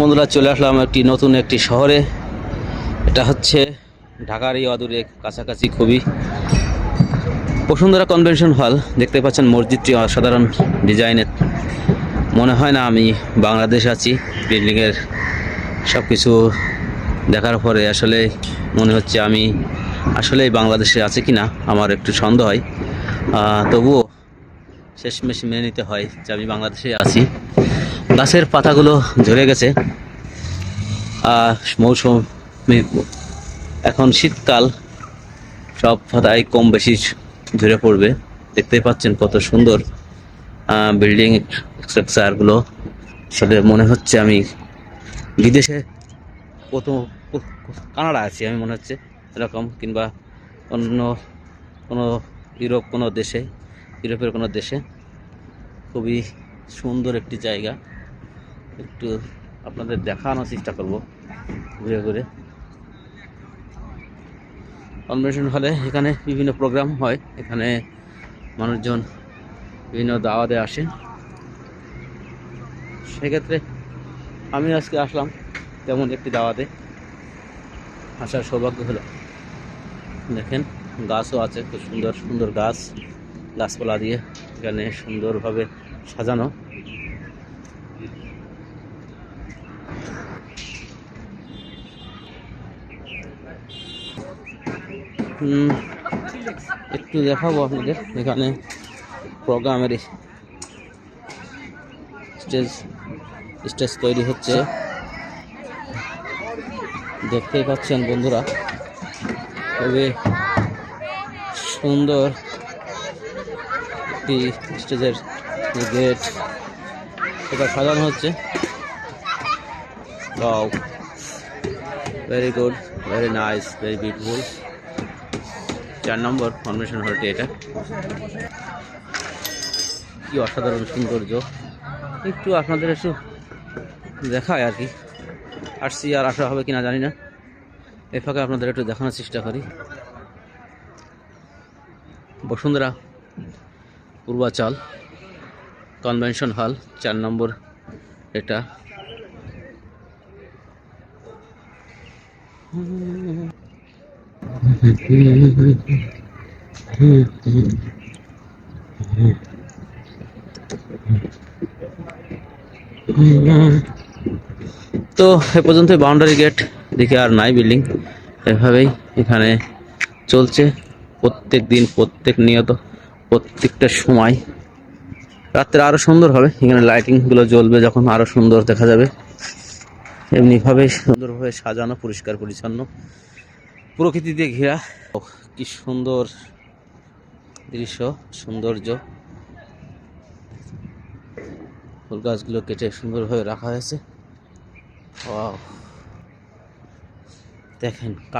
বন্ধুরা চলে আসলাম একটি নতুন একটি শহরে। এটা হচ্ছে ঢাকার এই অদূরে কাছাকাছি খুবই বসুন্ধরা কনভেনশন হল। দেখতে পাচ্ছেন মসজিদটি অসাধারণ ডিজাইনের। মনে হয় না আমি বাংলাদেশে আছি, বিল্ডিংয়ের সব কিছু দেখার পরে আসলে মনে হচ্ছে আমি আসলে বাংলাদেশে আছি কি না আমার একটু সন্দেহ হয়। তবুও শেষমেশ মেনে নিতে হয় যে আমি বাংলাদেশে আছি। গাছের পাতাগুলো ঝরে গেছে। মৌসুম এখন শীতকাল, সব পাতায় কম বেশি ঝরে পড়বে। দেখতেই পাচ্ছেন কত সুন্দর বিল্ডিং স্ট্রাকচারগুলো আসলে মনে হচ্ছে আমি বিদেশে কত কানাডা আছি আমি মনে হচ্ছে, এরকম কিংবা অন্য কোনো ইউরোপ, কোনো দেশে, ইউরোপের কোনো দেশে। খুবই সুন্দর একটি জায়গা। একটু আপনাদের দেখানোর চেষ্টা করব, ঘুরে ঘুরে। কনভেনশন হলে এখানে বিভিন্ন প্রোগ্রাম হয়, এখানে মানুষজন বিভিন্ন দাওয়াতে আসে সেক্ষেত্রে আমি আজকে আসলাম তেমন একটি দাওয়াতে। আসার সৌভাগ্য হলো, দেখেন গাছও আছে, খুব সুন্দর সুন্দর গাছ, গাছপালা দিয়ে এখানে সুন্দরভাবে সাজানো। একটু দেখাবো আপনাদের এখানে প্রোগ্রামের স্টেজ স্টেজ তৈরি হচ্ছে। দেখতেই পাচ্ছেন বন্ধুরা, খুবই সুন্দর একটি স্টেজের গেট। এটা সাজানো হচ্ছে। Very good very nice very beautiful চার নম্বর কনভেনশন হলটি এটা। কি অসাধারণ সৌন্দর্য। একটু আপনাদের একটু দেখায় আর কি। আসছি আর আসা হবে কিনা জানি না। এ ফাঁকে আপনাদের একটু দেখানোর চেষ্টা করি। বসুন্ধরা পূর্বাচল কনভেনশন হল, চার নম্বর এটা। তো এ পর্যন্ত বাউন্ডারি গেট দেখে আর নাই বিল্ডিং এভাবেই এখানে চলছে প্রত্যেক দিন, প্রত্যেক নিয়ত, প্রত্যেকটা সময়। রাত্রে আরও সুন্দর হবে, এখানে লাইটিংগুলো জ্বলবে যখন আরও সুন্দর দেখা যাবে। এমনিভাবে সুন্দরভাবে সাজানো, পরিষ্কার, পরিচ্ছন্ন। প্রকৃতি দিয়ে ঘেরা। কি সুন্দর দৃশ্য, সৌন্দর্য। ফুল গাছগুলো কেটে সুন্দরভাবে রাখা হয়েছে। দেখেন, কাঠ